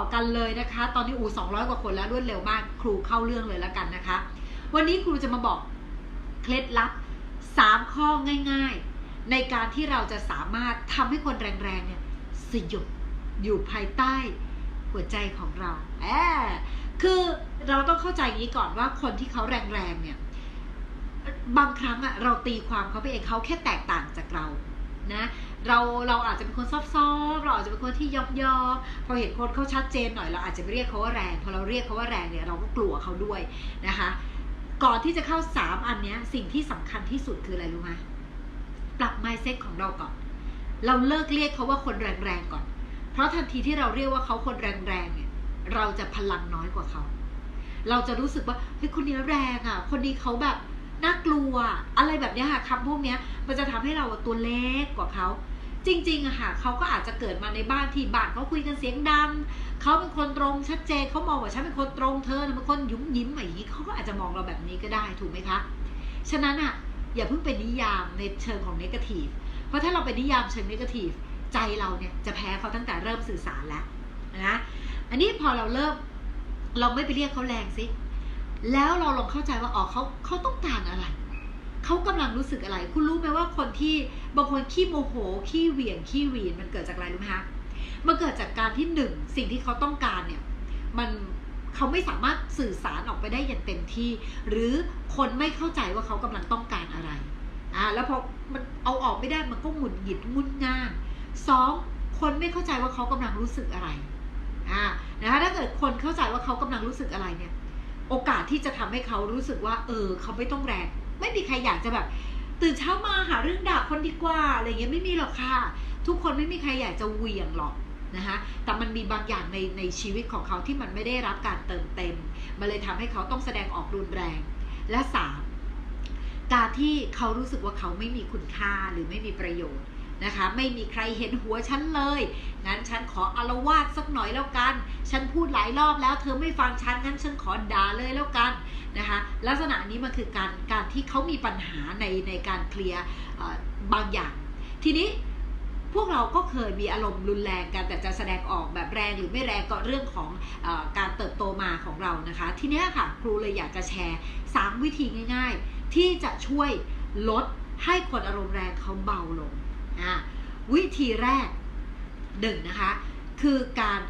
อกันเลยนะคะ ตอนนี้อูสองร้อยกว่าคนแล้วรวดเร็วมาก ครูเข้าเรื่องเลยแล้วกันนะคะ วันนี้ครูจะมาบอกเคล็ดลับสามข้อง่ายๆ ในการที่เราจะสามารถทำให้คนแรงๆเนี่ยสยบอยู่ภายใต้หัวใจของเราแอบคือเราต้องเข้าใจอย่างนี้ก่อนว่าคนที่เขาแรงๆเนี่ย บางครั้งอะเราตีความเขาไปเองเขาแค่แตกต่างจากเรา นะเราเราอาจจะเป็นคนซอฟๆเราอาจจะเป็นคนที่ยอบยอพอเห็นคนเขาชัดเจนหน่อยเราอาจจะไปเรียกเขาว่าแรงพอเราเรียกเขาว่าแรงเนี่ยเราก็กลัวเขาด้วยนะคะ ก่อนที่จะเข้าสามอันเนี้ยสิ่งที่สำคัญที่สุดคืออะไรรู้ไหมปรับ mindset ของเราก่อน เราเลิกเรียกเขาว่าคนแรงๆก่อน เพราะทันทีที่เราเรียกว่าเขาคนแรงๆเนี่ยเราจะพลังน้อยกว่าเขา เราจะรู้สึกว่าเฮ้ยคนนี้แรงอะ คนนี้เขาแบบ น่ากลัว อะไรแบบนี้ค่ะคำพวกนี้มันจะทำให้เราตัวเล็กกว่าเขาจริงๆอะค่ะเขาก็อาจจะเกิดมาในบ้านที่บ้านเขาคุยกันเสียงดังเขาเป็นคนตรงชัดเจนเขามองว่าฉันเป็นคนตรงเธอเป็นคนยุ่มยิ้มอย่างนี้เขาก็อาจจะมองเราแบบนี้ก็ได้ถูกไหมคะฉะนั้นอะอย่าเพิ่งเป็นนิยามในเชิงของเนกาทีฟเพราะถ้าเราเป็นนิยามเชิงเนกาทีฟใจเราเนี่ยจะแพ้เขาตั้งแต่เริ่มสื่อสารแล้วนะอันนี้พอเราเริ่มเราไม่ไปเรียกเขาแรงสิ แล้วเราลองเข้าใจว่าอ๋อเขาเขาต้องการอะไรเขากำลังรู้สึกอะไร คุณรู้ไหมว่าคนที่บางคนขี้โมโหขี้เหวี่ยงขี้วีนมันเกิดจากอะไรรู้ไหมคะมันเกิดจากการที่หนึ่งสิ่งที่เขาต้องการเนี่ยมันเขาไม่สามารถสื่อสารออกไปได้อย่างเต็มที่ หรือคนไม่เข้าใจว่าเขากำลังต้องการอะไรอ่าแล้วพอมันเอาออกไม่ได้มันก็หงุดหงิดงุนง่านสองคนไม่เข้าใจว่าเขากำลังรู้สึกอะไรอ่านะคะถ้าเกิดคนเข้าใจว่าเขากำลังรู้สึกอะไรเนี่ย โอกาสที่จะทำให้เขารู้สึกว่า เออ เขาไม่ต้องแรงไม่มีใครอยากจะแบบ ตื่นเช้ามาหาเรื่องด่าคนดีกว่าอะไรเงี้ยไม่มีหรอกค่ะ ทุกคนไม่มีใครอยากจะเหวี่ยงหรอกนะคะแต่มันมีบางอย่างในในชีวิตของเขาที่มันไม่ได้รับการเติมเต็ม มันเลยทำให้เขาต้องแสดงออกรุนแรง และสามการที่เขารู้สึกว่าเขาไม่มีคุณค่าหรือไม่มีประโยชน์ นะคะ ไม่มีใครเห็นหัวฉันเลย งั้นฉันขออารวาสสักหน่อยแล้วกัน ฉันพูดหลายรอบแล้ว เธอไม่ฟังฉันงั้นฉันขอด่าเลยแล้วกันนะคะ ลักษณะนี้มันคือการการที่เขามีปัญหาในในการเคลียร์บางอย่าง ทีนี้พวกเราก็เคยมีอารมณ์รุนแรงกันแต่จะแสดงออกแบบแรงหรือไม่แรงก็เรื่องของอการเติบโตมาของเรานะคะ ทีนี้ค่ะครูเลยอยากจะแชร์ 3 วิธีง่าย ๆ ที่จะช่วยลดให้คนอารมณ์แรงเขาเบาลง วิธีแรกหนึ่งนะคะคือการ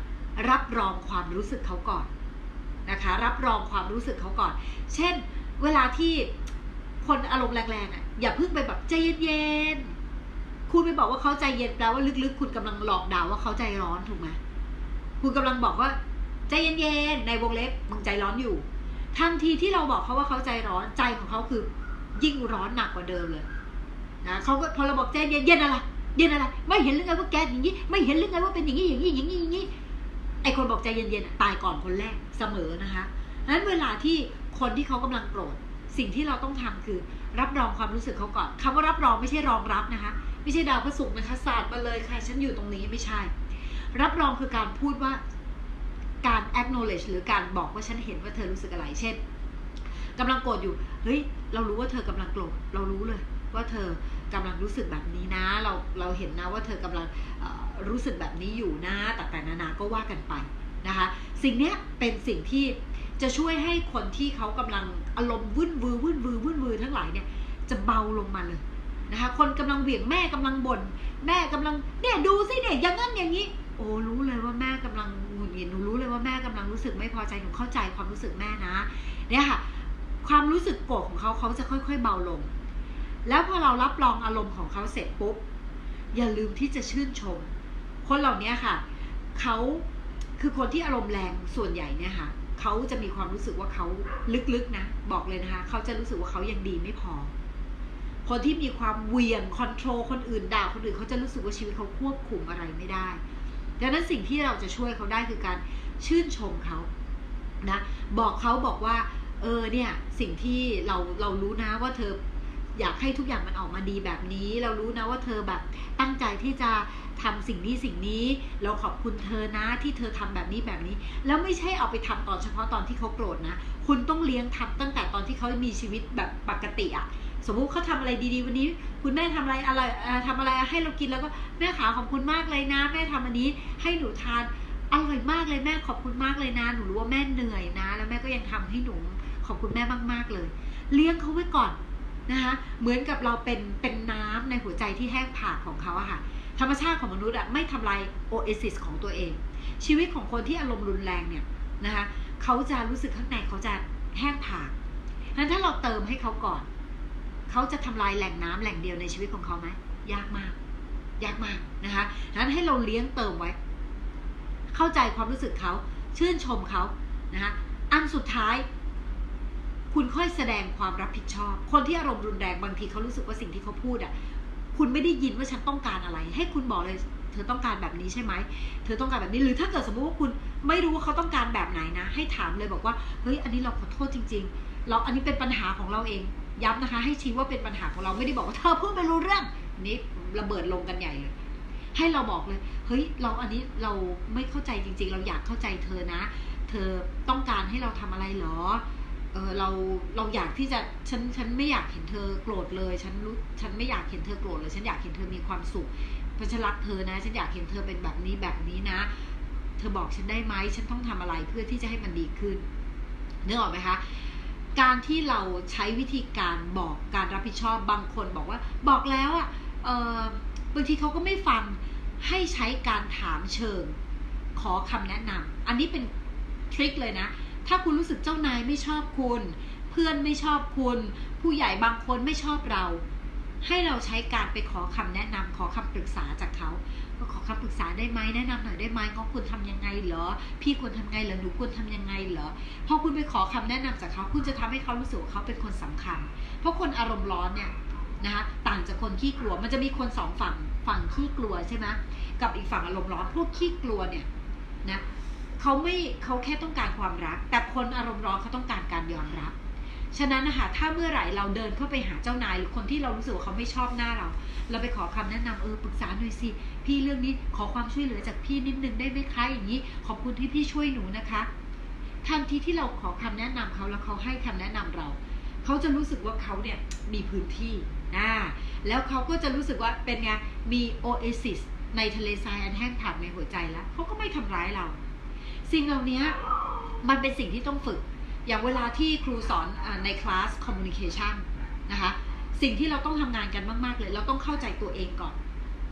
รับรองความรู้สึกเขาก่อนนะคะรับรองความรู้สึกเขาก่อน เช่น เวลาที่คนอารมณ์แรงๆอะอย่าเพิ่งไปแบบใจเย็นๆคุณไปบอกว่าเขาใจเย็นแปลว่าลึกๆ คุณกำลังหลอกด่าว่าเขาใจร้อนถูกไหมคุณกำลังบอกว่าใจเย็นๆในวงเล็บมึงใจร้อนอยู่ทันทีที่เราบอกเขาว่าเขาใจร้อนใจของเขาคือยิ่งร้อนหนักกว่าเดิมเลย นะเขาก็พอเราบอกใจเย็นเย็นอะไรเย็นอะไร ไม่เห็นหรือไงว่าแกอย่างนี้ ไม่เห็นหรือไงว่าเป็นอย่างนี้อย่างนี้อย่างนี้อย่างนี้ไอคนบอกใจเย็นๆตายก่อนคนแรกเสมอนะคะนั้นเวลาที่คนที่เขากำลังโกรธสิ่งที่เราต้องทำคือ รับรองความรู้สึกเขาก่อนคำว่ารับรองไม่ใช่รองรับนะคะ ไม่ใช่ดาวพระศุกร์นะคะศาสตร์มาเลยใครฉันอยู่ตรงนี้ไม่ใช่ รับรองคือการพูดว่าการ acknowledge หรือการบอกว่าฉันเห็นว่าเธอรู้สึกอะไรเช่นกำลังโกรธอยู่เฮ้ยเรารู้ว่าเธอกำลังโกรธเรารู้เลย ว่าเธอกำลังรู้สึกแบบนี้นะ เราเราเห็นนะว่าเธอกำลังรู้สึกแบบนี้อยู่นะแต่แต่นานาก็ว่ากันไปนะคะ สิ่งนี้เป็นสิ่งที่จะช่วยให้คนที่เขากำลังอารมณ์วุ่นวือวุ่นวือวุ่นวือทั้งหลายเนี่ยจะเบาลงมาเลยนะคะ คนกำลังเหวี่ยงแม่กำลังบน่นแม่กำลังเนี่ยดูสิเนี่ยอย่างนั้นอย่างนี้ โอ้รู้เลยว่าแม่กำลังหงุดหงิดหนูรู้เลยว่าแม่กำลังรู้สึกไม่พอใจหนูเข้าใจความรู้สึกแม่นะ เนี่ยค่ะ ความรู้สึกโกรธของเขาเขาจะค่อย ๆ เบาลง แล้วพอเรารับรองอารมณ์ของเขาเสร็จปุ๊บ อย่าลืมที่จะชื่นชม คนเหล่านี้ค่ะ เขาคือคนที่อารมณ์แรงส่วนใหญ่เนี่ยค่ะ เขาจะมีความรู้สึกว่าเขาลึกๆนะ บอกเลยนะคะ เขาจะรู้สึกว่าเขายังดีไม่พอ คนที่มีความเวียงคอนโทรลคนอื่นด่าคนอื่นเขาจะรู้สึกว่าชีวิตเขาควบคุมอะไรไม่ได้ ดังนั้นสิ่งที่เราจะช่วยเขาได้คือการชื่นชมเขานะ บอกเขาบอกว่า เออเนี่ยสิ่งที่เราเรารู้นะว่าเธอ อยากให้ทุกอย่างมันออกมาดีแบบนี้ เรารู้นะว่าเธอแบบตั้งใจที่จะทำสิ่งนี้สิ่งนี้ เราขอบคุณเธอนะที่เธอทำแบบนี้แบบนี้ แล้วไม่ใช่เอาไปทำตอนเฉพาะตอนที่เขาโกรธนะ คุณต้องเลี้ยงทำตั้งแต่ตอนที่เขามีชีวิตแบบปกติอะสมมุติเขาทาอะไรดีๆ วันนี้ คุณแม่ทำอะไรอะไรทำอะไรให้เรากินแล้วก็แม่ขาขอบคุณมากเลยนะ แม่ทำอันนี้ให้หนูทานอร่อยมากเลยแม่ขอบคุณมากเลยนะหนูรู้ว่าแม่เหนื่อยนะ แล้วแม่ก็ยังทำให้หนูขอบคุณแม่มากๆเลย เลี้ยงเขาไว้ก่อน นะคะเหมือนกับเราเป็นเป็นน้ำในหัวใจที่แห้งผากของเขาอะค่ะ ธรรมชาติของมนุษย์อะไม่ทำลายโอเอซิสของตัวเอง ชีวิตของคนที่อารมณ์รุนแรงเนี่ยนะคะเขาจะรู้สึกข้างในเขาจะแห้งผากงั้นถ้าเราเติมให้เขาก่อน เขาจะทำลายแหล่งน้ำแหล่งเดียวในชีวิตของเขาไหมยากมาก ยากมากนะคะนั้นให้เราเลี้ยงเติมไว้ เข้าใจความรู้สึกเขาชื่นชมเขานะคะอันสุดท้าย คุณค่อยแสดงความรับผิดชอบ คนที่อารมณ์รุนแรงบางทีเขารู้สึกว่าสิ่งที่เขาพูดอะ คุณไม่ได้ยินว่าฉันต้องการอะไร ให้คุณบอกเลย เธอต้องการแบบนี้ใช่ไหม เธอต้องการแบบนี้ หรือถ้าเกิดสมมติว่าคุณไม่รู้ว่าเขาต้องการแบบไหนนะ ให้ถามเลยบอกว่า เฮ้ย อันนี้เราขอโทษจริง ๆ เรา อันนี้เป็นปัญหาของเราเอง ย้ำนะคะ ให้ชี้ว่าเป็นปัญหาของเรา ไม่ได้บอกว่าเธอพูดไม่รู้เรื่องอันนี้ระเบิดลงกันใหญ่เลย ให้เราบอกเลย เฮ้ย เรา อันนี้เราไม่เข้าใจจริง ๆ เราอยากเข้าใจเธอนะ เธอต้องการให้เราทำอะไรหรอ เออเราเราอยากที่จะฉันฉันไม่อยากเห็นเธอโกรธเลย ฉันรู้ฉันไม่อยากเห็นเธอโกรธเลยฉันอยากเห็นเธอมีความสุขเพราะฉันรักเธอนะ ฉันอยากเห็นเธอเป็นแบบนี้แบบนี้นะ เธอบอกฉันได้ไหมฉันต้องทำอะไรเพื่อที่จะให้มันดีขึ้นนึกออกไหมคะการที่เราใช้วิธีการบอกการรับผิดชอบบางคนบอกว่า บอกแล้วอะ่ะเออบางทีเขาก็ไม่ฟังให้ใช้การถามเชิง ขอคำแนะนำอันนี้เป็นทริคเลยนะ ถ้าคุณรู้สึกเจ้านายไม่ชอบคุณ เพื่อนไม่ชอบคุณ ผู้ใหญ่บางคนไม่ชอบเรา ให้เราใช้การไปขอคำแนะนำขอคำปรึกษาจากเขาขอคำปรึกษาได้ไหมแนะนำหน่อยได้ไหมเขาควรทำยังไงเหรอ พี่ควรทำไงเหรอหนูควรทำยังไงเหรอพอคุณไปขอคำแนะนำจากเขา คุณจะทำให้เขารู้สึกว่าเขาเป็นคนสำคัญ เพราะคนอารมณ์ร้อนเนี่ยนะคะต่างจากคนขี้กลัวมันจะมีคนสองฝั่งฝั่งขี้กลัวใช่ไหมกับอีกฝั่งอารมณ์ร้อนพวกขี้กลัวเนี่ยนะ เขาไม่เขาแค่ต้องการความรัก แต่คนอารมณ์ร้อนเขาต้องการการยอมรับ ฉะนั้นนะคะถ้าเมื่อไหร่เราเดินเข้าไปหาเจ้านายหรือคนที่เรารู้สึกว่าเขาไม่ชอบหน้าเรา เราไปขอคำแนะนำเออปรึกษาหน่อยสิพี่เรื่องนี้ขอความช่วยเหลือจากพี่นิดนึงได้ไหมคะอย่างนี้ ขอบคุณที่พี่ช่วยหนูนะคะทันทีที่เราขอคำแนะนำเขาแล้วเขาให้คำแนะนำเรา เขาจะรู้สึกว่าเขาเนี่ยมีพื้นที่อ่าแล้วเขาก็จะรู้สึกว่าเป็นไงมีโอเอซิสในทะเลทรายอันแห้งผากในหัวใจแล้วเขาก็ไม่ทำร้ายเรา สิ่งเหล่านี้มันเป็นสิ่งที่ต้องฝึก อย่างเวลาที่ครูสอนในคลาสคอมมูนิเคชันนะคะ สิ่งที่เราต้องทำงานกันมาก ๆ เลย เราต้องเข้าใจตัวเองก่อน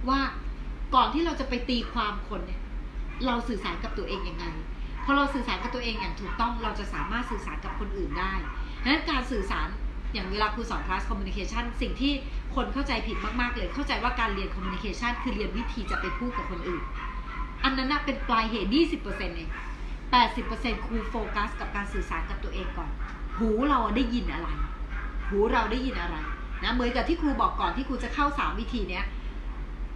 ว่าก่อนที่เราจะไปตีความคนเนี่ย เราสื่อสารกับตัวเองยังไงพอเราสื่อสารกับตัวเองอย่างถูกต้อง เราจะสามารถสื่อสารกับคนอื่นได้ดังนั้นการสื่อสารอย่างเวลาครูสอนคลาสคอมมูนิเคชันสิ่งที่คนเข้าใจผิดมาก ๆ เลย เข้าใจว่าการเรียนคอมมูนิเคชันคือเรียนวิธีจะไปพูดกับคนอื่น อันนั้นนะเป็นปลายเหตุ 20%เอง80%ครูโฟกัสกับการสื่อสารกับตัวเองก่อน หูเราได้ยินอะไร หูเราได้ยินอะไรนะเหมือนกับที่ครูบอกก่อนที่ครูจะเข้าสามวิธีเนี้ย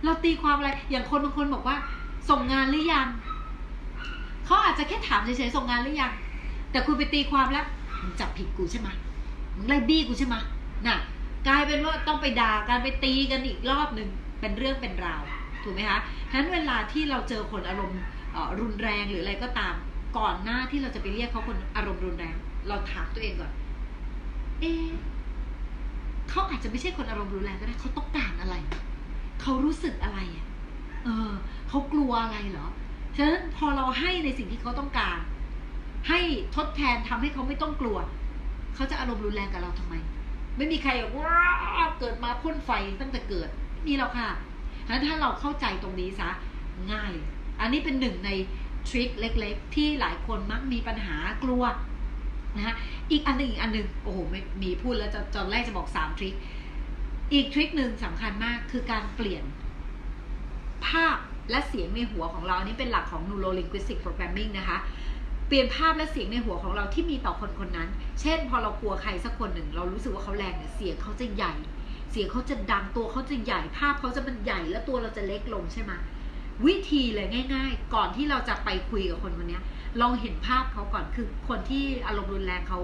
เราตีความอะไรอย่างคนบางคนบอกว่า ส่งงานหรือยังเขาอาจจะแค่ถามเฉยๆส่งงานหรือยัง แต่คุณไปตีความแล้วมึงจับผิดกูใช่ไหมมึงไล่บี้กูใช่ไหมน่ะ กลายเป็นว่าต้องไปด่าการไปตีกันอีกรอบหนึ่งเป็นเรื่องเป็นราว ถูกไหมคะฉะนั้นเวลาที่เราเจอคนอารมณ์รุนแรงหรืออะไรก็ตาม ก่อนหน้าที่เราจะไปเรียกเขาคนอารมณ์รุนแรง เราถามตัวเองก่อน เอ๊เขาอาจจะไม่ใช่คนอารมณ์รุนแรงก็ได้เขาต้องการอะไร เขารู้สึกอะไรอะ เออ เขากลัวอะไรเหรอ ฉะนั้นพอเราให้ในสิ่งที่เขาต้องการ ให้ทดแทนทำให้เขาไม่ต้องกลัว เขาจะอารมณ์รุนแรงกับเราทำไม ไม่มีใครแบบว้าวเกิดมาพ่นไฟตั้งแต่เกิดไม่มีหรอกค่ะ ฉะนั้นถ้าเราเข้าใจตรงนี้ซะง่าย อันนี้เป็นหนึ่งในทริคเล็กๆ ที่หลายคนมักมีปัญหากลัวนะฮะอีกอันหนึ่งอีกอันหนึ่งโอ้โหไม่มีพูดแล้วจะตอนแรกจะบอกสามทริคอีกทริคหนึ่งสำคัญมากคือการเปลี่ยนภาพและเสียงในหัวของเราอันนี้เป็นหลักของ neuro linguistic programming นะคะ เปลี่ยนภาพและเสียงในหัวของเราที่มีต่อคนคนนั้น เช่น พอเรากลัวใครสักคนหนึ่ง เรารู้สึกว่าเขาแรงเนี่ยเสียงเขาจะใหญ่ เสียงเขาจะดังตัวเขาจะใหญ่ภาพเขาจะมันใหญ่แล้วตัวเราจะเล็กลงใช่ไหมวิธีเลยง่าย ๆ ก่อนที่เราจะไปคุยกับคนคนนี้ลองเห็นภาพเขาก่อนคือคนที่อารมณ์รุนแรงเขา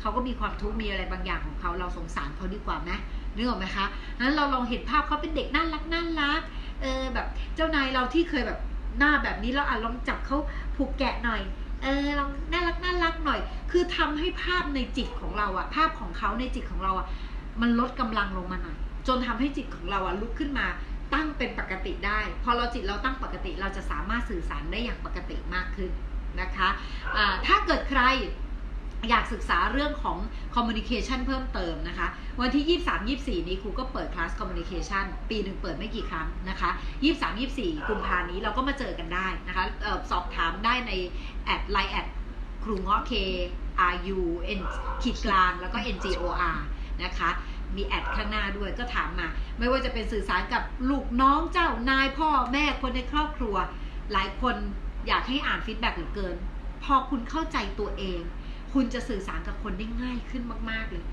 เขาก็มีความทุกข์มีอะไรบางอย่างของเขาเราสงสารเขาดีกว่าไหมนึกออกไหมคะนั้นเราลองเห็นภาพเขาเป็นเด็กน่ารักน่ารักเออแบบเจ้านายเราที่เคยแบบหน้าแบบนี้แล้วอะลองจับเขาผูกแกะหน่อยเออลองน่ารักน่ารักหน่อย คือทำให้ภาพในจิตของเราอะภาพของเขาในจิตของเราอะ มันลดกำลังลงมาหน่อยจนทำให้จิตของเราอะลุกขึ้นมาตั้งเป็นปกติได้ พอเราจิตเราตั้งปกติเราจะสามารถสื่อสารได้อย่างปกติมากขึ้นนะคะะถ้าเกิดใครอยากศึกษาเรื่องของ communication เพิ่มเติมนะคะ วันที่ 23 24 นี้ครูก็เปิดคลาส communication ปีหนึ่งเปิดไม่กี่ครั้งนะคะ 23 24 กุมภานี้เราก็มาเจอกันได้นะคะออสอบถามได้ในแอดไลน์แอดครูเงาะ K R U N ขีดกลางแล้วก็ N G O R นะคะ มีแอดข้างหน้าด้วยก็ถามมา ไม่ว่าจะเป็นสื่อสารกับลูกน้องเจ้านายพ่อแม่คนในครอบครัว หลายคนอยากให้อ่านฟีดแบ็กเหลือเกิน พอคุณเข้าใจตัวเอง คุณจะสื่อสารกับคนได้ง่ายขึ้นมากๆเลย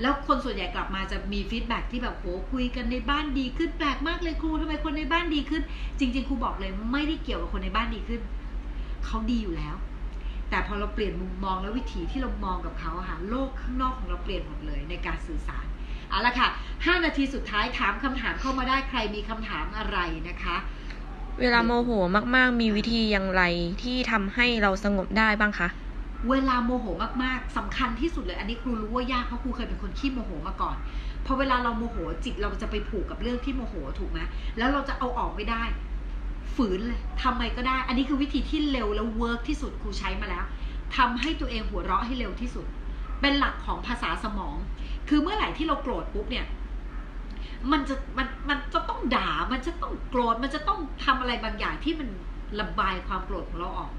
แล้วคนส่วนใหญ่กลับมาจะมีฟีดแบ็กที่แบบโหคุยกันในบ้านดีขึ้นแปลกมากเลยครูทำไมคนในบ้านดีขึ้น จริง ๆ ครูบอกเลยไม่ได้เกี่ยวกับคนในบ้านดีขึ้น เขาดีอยู่แล้ว แต่พอเราเปลี่ยนมุมมองและวิถีที่เรามองกับเขาอะค่ะโลกข้างนอกของเราเปลี่ยนหมดเลยในการสื่อสารเอาละค่ะ 5 นาทีสุดท้ายถามคำถามเข้ามาได้ใครมีคำถามอะไรนะคะ เวลาโมโหมากๆ มีวิธีอย่างไรที่ทำให้เราสงบได้บ้างคะ เวลาโมโหมากๆสำคัญที่สุดเลย อันนี้ครูรู้ว่ายากเพราะครูเคยเป็นคนขี้โมโหมาก่อน พอเวลาเราโมโหจิตเราจะไปผูกกับเรื่องที่โมโหถูกไหมแล้วเราจะเอาออกไม่ได้ ฝืนเลยทำไมก็ได้ อันนี้คือวิธีที่เร็วแล้วเวิร์กที่สุดครูใช้มาแล้วทำให้ตัวเองหัวเราะให้เร็วที่สุด เป็นหลักของภาษาสมอง คือเมื่อไหร่ที่เราโกรธปุ๊บเนี่ยมันจะมันมันจะต้องด่า มันจะต้องโกรธ มันจะต้องทำอะไรบางอย่างที่มันระบายความโกรธของเราออก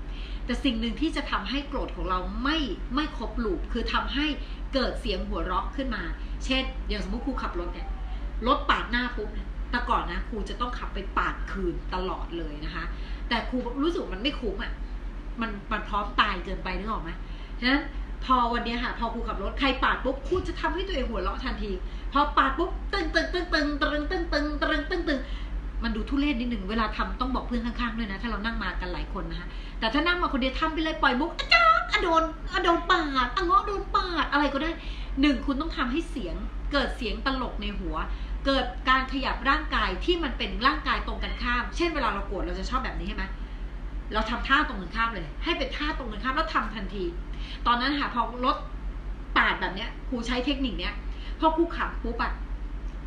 แต่สิ่งหนึ่งที่จะทำให้โกรธของเราไม่ไม่ครบลูปคือทำให้เกิดเสียงหัวเราะขึ้นมา เช่น อย่างสมมติครูขับรถเนี่ย รถปาดหน้าปุ๊บเนี่ย แต่ก่อนนะครูจะต้องขับไปปาดคืนตลอดเลยนะคะ แต่ครูรู้สึกมันไม่คุ้มอะมันมันพร้อมตายเกินไปนึกออกไหมฉะนั้นพอวันนี้ค่ะพอครูขับรถใครปาดปุ๊บครูจะทำให้ตัวเองหัวเราะทันที พอปาดปุ๊บตึงตึงตึงตึงตึงตึงตึงตึงตึงตึงมันดูทุเรศนิดหนึ่งเวลาทำต้องบอกเพื่อนข้างๆด้วยนะ ถ้าเรานั่งมากันหลายคนนะคะแต่ถ้านั่งมาคนเดียวทำไปเลยปล่อยมุกอาจารย์อะโดนอะโดนปาดอะเงาะโดนปาดอะไรก็ได้หนึ่งคุณต้องทำให้เสียงเกิดเสียงตลกในหัว เกิดการขยับร่างกายที่มันเป็นร่างกายตรงกันข้าม เช่นเวลาเราโกรธเราจะชอบแบบนี้ใช่ไหมเราทำท่าตรงกันข้ามเลย ให้เป็นท่าตรงกันข้ามแล้วทำทันที ตอนนั้นค่ะพอรถปาดแบบเนี้ยครูใช้เทคนิคเนี้ยพอครูขับปุ๊บอะ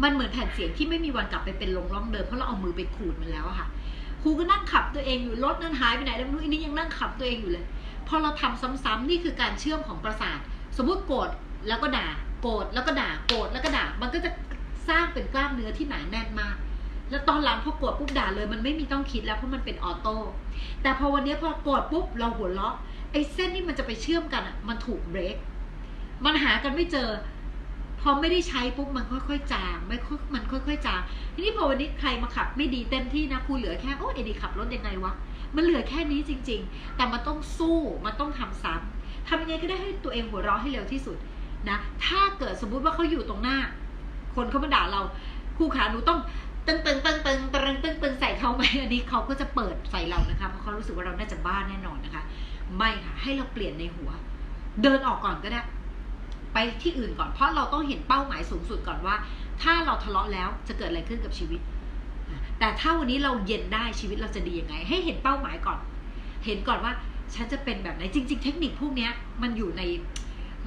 มันเหมือนแผ่นเสียงที่ไม่มีวันกลับไปเป็นลงร่องเดิมเพราะเราเอามือไปขูดมันแล้วอะค่ะครูก็นั่งขับตัวเองอยู่รถนั้นหายไปไหนแล้วไม่รู้อันนี้ยังนั่งขับตัวเองอยู่เลย พอเราทำซ้ำๆนี่คือการเชื่อมของประสาท สมมุติโกรธแล้วก็ด่าโกรธแล้วก็ด่าโกรธแล้วก็ด่ามันก็จะ สร้างเป็นกล้ามเนื้อที่หนาแน่นมาก แล้วตอนหลังพอกรธปุ๊บด่าเลย มันไม่มีต้องคิดแล้วเพราะมันเป็นออโต้แต่พอวันนี้พอกรธปุ๊บเราหัวเราะไอ้เส้นที่มันจะไปเชื่อมกันอะมันถูกเบรกมันหากันไม่เจอ พอไม่ได้ใช้ปุ๊บมันค่อยๆจางไม่ค่อยมันค่อยๆจางทีนี้พอวันนี้ใครมาขับ ไม่ดีเต็มที่นะครูเหลือแค่โอ้เอดีขับรถยังไงวะมันเหลือแค่นี้จริง ๆ แต่มันต้องสู้มันต้องทำซ้ำทำยังไงก็ได้ให้ตัวเองหัวเราะให้เร็วที่สุดนะ ถ้าเกิดสมมุติว่าเขาอยู่ตรงหน้า คนเขามาด่าเราครูขาหนูต้องตึงตึงตึงตึงตึงตึงตึงใส่เขาไหมอันนี้เขาก็จะเปิดใส่เรานะคะเพราะเขารู้สึกว่าเราน่าจะบ้าแน่นอนนะคะ ไม่ค่ะให้เราเปลี่ยนในหัว เดินออกก่อนก็ได้ ไปที่อื่นก่อนเพราะเราต้องเห็นเป้าหมายสูงสุดก่อนว่า ถ้าเราทะเลาะแล้วจะเกิดอะไรขึ้นกับชีวิต แต่ถ้าวันนี้เราเย็นได้ชีวิตเราจะดียังไง ให้เห็นเป้าหมายก่อน เห็นก่อนว่าฉันจะเป็นแบบไหนจริง ๆ เทคนิคพวกนี้มันอยู่ใน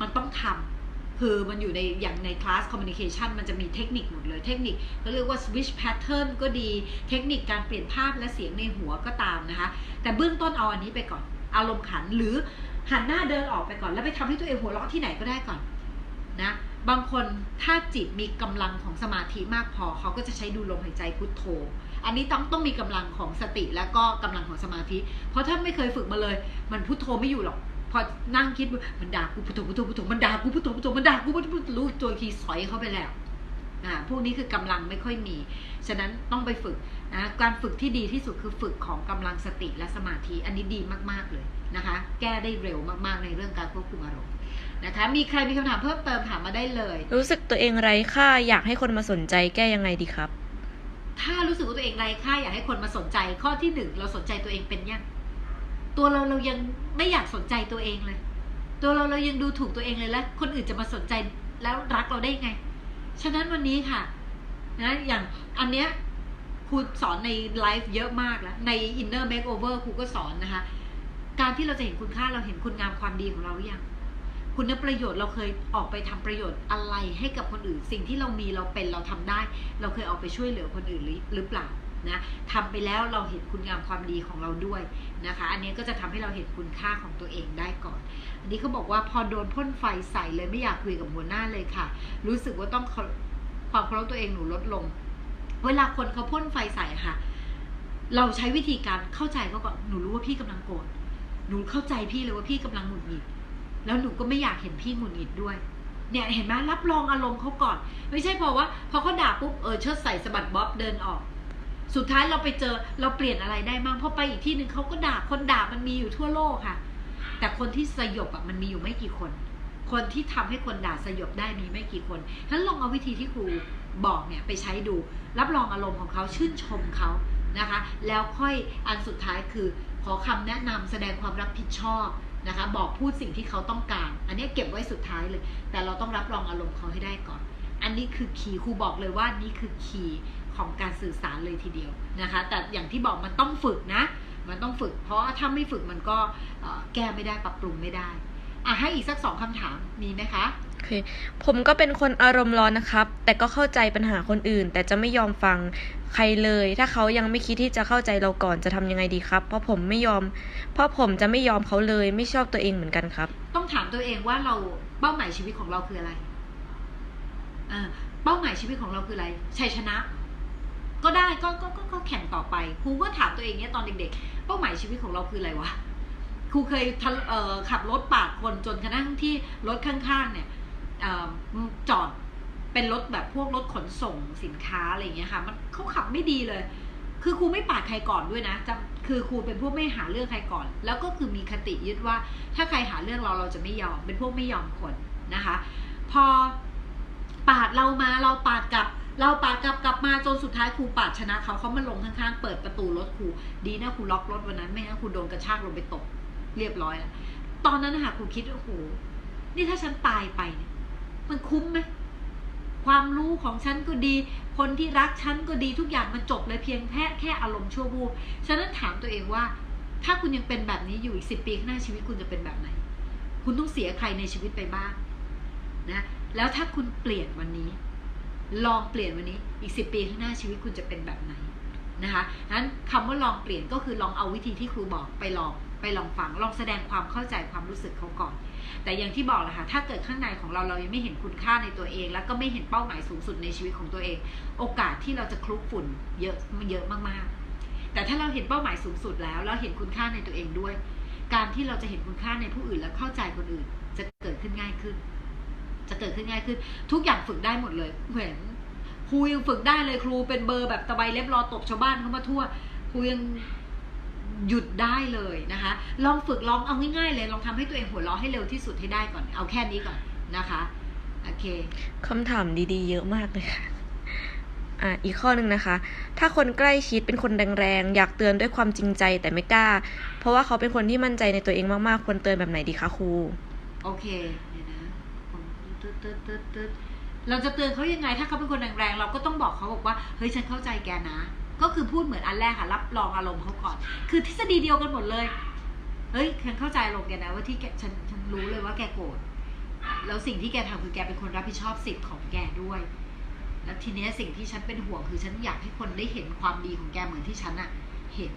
มันต้องทำ คือมันอยู่ในอย่างในคลาสคอมมิวนิเคชันมันจะมีเทคนิคหมดเลยเทคนิคเขาเรียกว่า switch pattern ก็ดีเทคนิคการเปลี่ยนภาพและเสียงในหัวก็ตามนะคะ แต่เบื้องต้นเอาอันนี้ไปก่อน อารมณ์ขันหรือหันหน้าเดินออกไปก่อน แล้วไปทำให้ตัวเองหัวเราะที่ไหนก็ได้ก่อนนะบางคนถ้าจิตมีกำลังของสมาธิมากพอเขาก็จะใช้ดูลมหายใจพุทโธ อันนี้ต้องต้องมีกำลังของสติแล้วก็กำลังของสมาธิ เพราะถ้าไม่เคยฝึกมาเลย มันพุทโธไม่อยู่หรอก อนั่งคิดมันด่ากูพุทโธพุทโธพุทโธมันด่ากูพุทโธพุทโธมันด่ากูพุทโธพุทโธรู้ตัวอีกทีสอยเข้าไปแล้วอ่าพวกนี้คือกำลังไม่ค่อยมี ฉะนั้นต้องไปฝึกนะการฝึกที่ดีที่สุดคือฝึกของกำลังสติและสมาธิ อันนี้ดีมากๆเลยนะคะ แก้ได้เร็วมากๆในเรื่องการควบคุมอารมณ์นะคะ มีใครมีคำถามเพิ่มเติมถามมาได้เลย รู้สึกตัวเองไร้ค่าอยากให้คนมาสนใจแก้ยังไงดีครับ ถ้ารู้สึกว่าตัวเองไร้ค่าอยากให้คนมาสนใจข้อที่หนึ่งเราสนใจตัวเองเป็นยัง ตัวเราเรายังไม่อยากสนใจตัวเองเลย ตัวเราเรายังดูถูกตัวเองเลยแล้ว คนอื่นจะมาสนใจแล้วรักเราได้ไง ฉะนั้นวันนี้ค่ะนะอย่างอันเนี้ยครูสอนในไลฟ์เยอะมากแล้ว ใน Inner Makeover ครูก็สอนนะคะ การที่เราจะเห็นคุณค่าเราเห็นคุณงามความดีของเราหรือยัง คุณประโยชน์เราเคยออกไปทำประโยชน์อะไรให้กับคนอื่น สิ่งที่เรามีเราเป็นเราทำได้ เราเคยออกไปช่วยเหลือคนอื่นหรือหรือเปล่า นะทำไปแล้วเราเห็นคุณงามความดีของเราด้วยนะคะ อันนี้ก็จะทำให้เราเห็นคุณค่าของตัวเองได้ก่อน อันนี้เขาบอกว่าพอโดนพ่นไฟใส่เลยไม่อยากคุยกับหัวหน้าเลยค่ะ รู้สึกว่าต้องความเคารพตัวเองหนูลดลง เวลาคนเขาพ่นไฟใส่ค่ะ เราใช้วิธีการเข้าใจเขาก่อนหนูรู้ว่าพี่กำลังโกรธหนูเข้าใจพี่เลยว่าพี่กำลังหงุดหงิดแล้วหนูก็ไม่อยากเห็นพี่หงุดหงิดด้วยเนี่ยเห็นไหมรับรองอารมณ์เขาก่อน ไม่ใช่เพราะว่าพอเขาด่าปุ๊บเออเชิดใส่สะบัดบ๊อบเดินออก สุดท้ายเราไปเจอเราเปลี่ยนอะไรได้บ้างเพราะไปอีกที่หนึ่งเขาก็ด่าคนด่ามันมีอยู่ทั่วโลกค่ะ แต่คนที่สยบอะมันมีอยู่ไม่กี่คน คนที่ทำให้คนด่าสยบได้มีไม่กี่คนฉะนั้นลองเอาวิธีที่ครูบอกเนี่ยไปใช้ดู รับรองอารมณ์ของเขาชื่นชมเขานะคะ แล้วค่อยอันสุดท้ายคือ ขอคำแนะนำแสดงความรับผิดชอบนะคะ บอกพูดสิ่งที่เขาต้องการ อันนี้เก็บไว้สุดท้ายเลย แต่เราต้องรับรองอารมณ์เขาให้ได้ก่อน อันนี้คือคีย์ครูบอกเลยว่านี่คือคีย์ ของการสื่อสารเลยทีเดียวนะคะ แต่อย่างที่บอกมันต้องฝึกนะ มันต้องฝึก เพราะถ้าไม่ฝึกมันก็เอ่อแก้ไม่ได้ปรับปรุงไม่ได้อะให้อีกสักสองคำถามมีไหมคะโอเค ผมก็เป็นคนอารมณ์ร้อนนะครับ แต่ก็เข้าใจปัญหาคนอื่น แต่จะไม่ยอมฟังใครเลย ถ้าเขายังไม่คิดที่จะเข้าใจเราก่อนจะทำยังไงดีครับ เพราะผมไม่ยอม เพราะผมจะไม่ยอมเขาเลย ไม่ชอบตัวเองเหมือนกันครับ ต้องถามตัวเองว่าเราเป้าหมายชีวิตของเราคืออะไรเอ่อเป้าหมายชีวิตของเราคืออะไรชัยชนะ ก็ได้ก็ก็ก็แข่งต่อไปครูก็ถามตัวเองเนี่ยตอนเด็กๆ เป้าหมายชีวิตของเราคืออะไรวะครูเคยเขับรถปาดคนจนกระทั่งที่รถข้างๆ เนี่ยอจอดเป็นรถแบบพวกรถขนส่งสินค้าอะไรอย่างเงี้ยค่ะ มันเขาขับไม่ดีเลย คือครูไม่ปาดใครก่อนด้วยนะจะคือครูเป็นพวกไม่หาเรื่องใครก่อน แล้วก็คือมีคติยึดว่า ถ้าใครหาเรื่องเราเราจะไม่ยอม เป็นพวกไม่ยอมคนนะคะ พอปาดเรามาเราปาดกลับ เราปาดกลับกลับมาจนสุดท้ายครูปาดชนะเขาเขามาลงข้างๆเปิดประตูรถครูดีนะครูล็อกรถวันนั้นไม่งั้นครูโดนกระชากลงไปตก เรียบร้อยแล้วตอนนั้นนะคะครูคิดโอ้โหนี่ถ้าฉันตายไปเนี่ยมันคุ้มไหมความรู้ของฉันก็ดี คนที่รักฉันก็ดีทุกอย่างมันจบเลยเพียงแค่แค่อารมณ์ชั่ววูบฉะนั้นถามตัวเองว่า ถ้าคุณยังเป็นแบบนี้อยู่อีกสิปีข้างหน้าชีวิตคุณจะเป็นแบบไหน คุณต้องเสียใครในชีวิตไปบ้างนะแล้วถ้าคุณเปลี่ยนวันนี้ ลองเปลี่ยนวันนี้อีกสิปีข้างหน้าชีวิตคุณจะเป็นแบบไหนนะคะนั้นคำว่าลองเปลี่ยนก็คือลองเอาวิธีที่ครูบอกไปลองไปลองฟังลองแสดงความเข้าใจความรู้สึกเขาก่อน แต่อย่างที่บอกแหละค่ะถ้าเกิดข้างในของเราเรายังไม่เห็นคุณค่าในตัวเอง แล้วก็ไม่เห็นเป้าหมายสูงสุดในชีวิตของตัวเอง โอกาสที่เราจะคลุกฝุ่นเยอะเยอะมากๆ แต่ถ้าเราเห็นเป้าหมายสูงสุดแล้วแล้วเห็นคุณค่าในตัวเองด้วย การที่เราจะเห็นคุณค่าในผู้อื่นและเข้าใจคนอื่น จะเกิดขึ้นง่ายขึ้น จะเกิดขึ้นง่ายขึ้น ทุกอย่างฝึกได้หมดเลยเหมือนครูยังฝึกได้เลยครูเป็นเบอร์แบบตะไบเล็บรอตบชาวบ้านเข้ามาทั่วครูยังหยุดได้เลยนะคะ ลองฝึกลองเอาง่ายๆเลย ลองทำให้ตัวเองหัวเราะให้เร็วที่สุดให้ได้ก่อน เอาแค่นี้ก่อนนะคะโอเคคำถามดีๆ เยอะมากเลยค่ะอ่าอีกข้อหนึ่งนะคะ ถ้าคนใกล้ชิดเป็นคนแรงๆอยากเตือนด้วยความจริงใจแต่ไม่กล้า เพราะว่าเขาเป็นคนที่มั่นใจในตัวเองมากๆควรเตือนแบบไหนดีคะครูโอเคเดี๋ยวนะ ดตึ๊ดตึ๊ดตึ๊ดเราจะเตือนเขายังไง ถ้าเขาเป็นคนแรงๆเราก็ต้องบอกเขาบอกว่าเฮ้ยฉันเข้าใจแกนะ ก็คือพูดเหมือนอันแรกค่ะ รับรองอารมณ์เขาก่อน คือทฤษฎีเดียวกันหมดเลยเฮ้ยฉันเข้าใจอารมณ์แกนะว่าที่แกฉันฉันรู้เลยว่าแกโกรธแล้วสิ่งที่แกทำคือแกเป็นคนรับผิดชอบสิทธิ์ของแกด้วย แล้วทีเนี้ยสิ่งที่ฉันเป็นห่วงคือฉันอยากให้คนได้เห็นความดีของแกเหมือนที่ฉันอะเห็น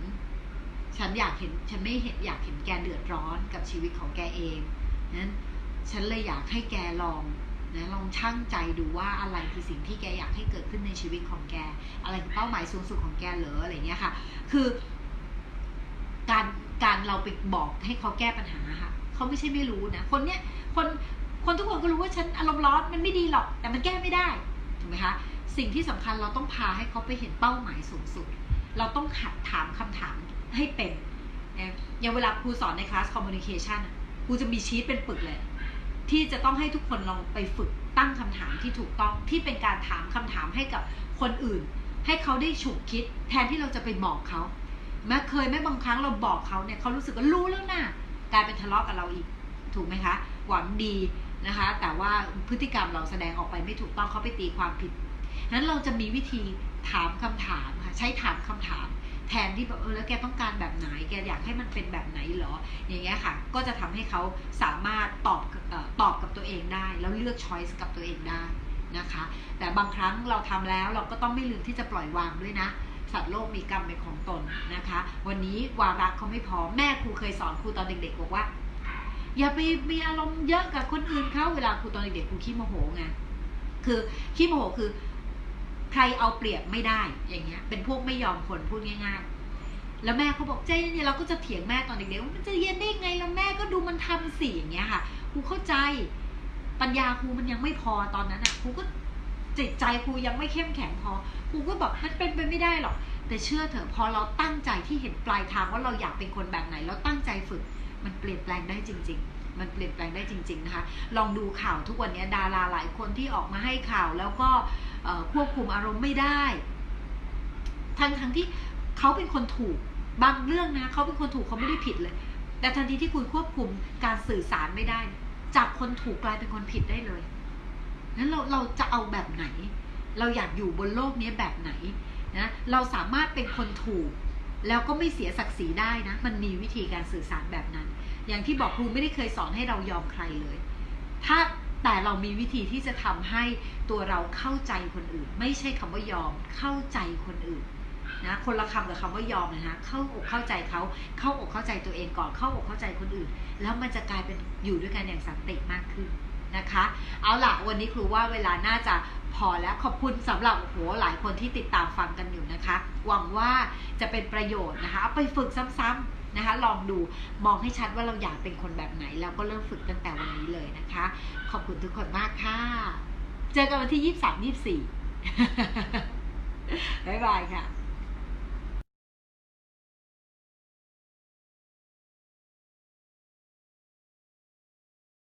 ฉันอยากเห็นฉันไม่เห็นอยากเห็นแกเดือดร้อนกับชีวิตของแกเองนั้น ฉันเลยอยากให้แกลองนะลองชั่งใจดูว่าอะไรคือสิ่งที่แกอยากให้เกิดขึ้นในชีวิตของแก อะไรคือเป้าหมายสูงสุดของแกเหรออะไรเงี้ยค่ะ คือ การการเราไปบอกให้เขาแก้ปัญหาค่ะเขาไม่ใช่ไม่รู้นะคนเนี้ยคนคนทุกคนก็รู้ว่าฉันอารมณ์ร้อนมันไม่ดีหรอก แต่มันแก้ไม่ได้ถูกไหมคะสิ่งที่สำคัญเราต้องพาให้เขาไปเห็นเป้าหมายสูงสุด เราต้องหัดถามคำถามให้เป็นนะอย่างเวลาครูสอนในคลาสคอมมูนิเคชันครูจะมีชีตเป็นปึกเลย ที่จะต้องให้ทุกคนลองไปฝึกตั้งคำถามที่ถูกต้องที่เป็นการถามคำถามให้กับคนอื่น ให้เขาได้ฉุกคิด แทนที่เราจะไปบอกเขาแม้เคยไหมบางครั้งเราบอกเขาเนี่ยเขารู้สึกว่ารู้แล้วนะกลายเป็นทะเลาะกับเราอีกถูกไหมคะหวังดีนะคะ แต่ว่าพฤติกรรมเราแสดงออกไปไม่ถูกต้องเขาไปตีความผิดนั้นเราจะมีวิธีถามคำถามค่ะใช้ถามคำถาม แทนที่แบบเออแล้วแกต้องการแบบไหน แกอยากให้มันเป็นแบบไหนเหรอ อย่างเงี้ยค่ะ ก็จะทำให้เขาสามารถตอบออตอบกับตัวเองได้ แล้วเลือกช้อยส์กับตัวเองได้นะคะ แต่บางครั้งเราทำแล้วเราก็ต้องไม่ลืมที่จะปล่อยวางด้วยนะสัตว์โลกมีกรรมเป็นของตนนะคะ วันนี้วาระเขาไม่พอแม่ครูเคยสอนครูตอนเด็กๆบอกว่า อย่าไปมีอารมณ์เยอะกับคนอื่นเขาเวลาครูตอนเด็กๆครูขี้โมโหไงคือขี้โมโหคือ ใครเอาเปรียบไม่ได้อย่างเงี้ย เป็นพวกไม่ยอมคนพูดง่าย ๆ แล้วแม่เขาบอกใจเย็นๆเราก็จะเถียงแม่ตอนเด็กๆว่ามันจะเย็นได้ไงแล้วแม่ก็ดูมันทำสิอย่างเงี้ยค่ะครูเข้าใจปัญญาครูมันยังไม่พอตอนนั้นอะครูก็จิตใจครูยังไม่เข้มแข็งพอครูก็บอกมันเป็นไปไม่ได้หรอกแต่เชื่อเถอะพอเราตั้งใจที่เห็นปลายทางว่าเราอยากเป็นคนแบบไหน แล้วตั้งใจฝึกมันเปลี่ยนแปลงได้จริง ๆ มันเปลี่ยนแปลงได้จริง ๆ นะคะ ลองดูข่าวทุกวันนี้ดาราหลายคนที่ออกมาให้ข่าวแล้วก็ควบคุมอารมณ์ไม่ได้ ทั้งทั้งที่เขาเป็นคนถูกบางเรื่องนะเขาเป็นคนถูกเขาไม่ได้ผิดเลย แต่ทันทีที่คุณควบคุมการสื่อสารไม่ได้ จากคนถูกกลายเป็นคนผิดได้เลยนั้นเราเราจะเอาแบบไหน เราอยากอยู่บนโลกนี้แบบไหนนะเราสามารถเป็นคนถูก แล้วก็ไม่เสียศักดิ์ศรีได้นะ มันมีวิธีการสื่อสารแบบนั้น อย่างที่บอกครูไม่ได้เคยสอนให้เรายอมใครเลย ถ้าแต่เรามีวิธีที่จะทำให้ตัวเราเข้าใจคนอื่น ไม่ใช่คำว่ายอมเข้าใจคนอื่นนะคนละคำกับคำว่ายอมเลยนะเข้าอกเข้าใจเขาเข้าอกเข้าใจตัวเองก่อนเข้าอกเข้าใจคนอื่น แล้วมันจะกลายเป็นอยู่ด้วยกันอย่างสันติมากขึ้นนะคะ เอาล่ะวันนี้ครูว่าเวลาน่าจะพอแล้วขอบคุณสำหรับโอ้โหหลายคนที่ติดตามฟังกันอยู่นะคะ หวังว่าจะเป็นประโยชน์นะคะเอาไปฝึกซ้ำๆ นะคะ ลองดูมองให้ชัดว่าเราอยากเป็นคนแบบไหน แล้วก็เริ่มฝึกตั้งแต่วันนี้เลยนะคะ ขอบคุณทุกคนมากค่ะ เจอกันวันที่ยี่สามยี่สี่บ๊ายบายค่ะ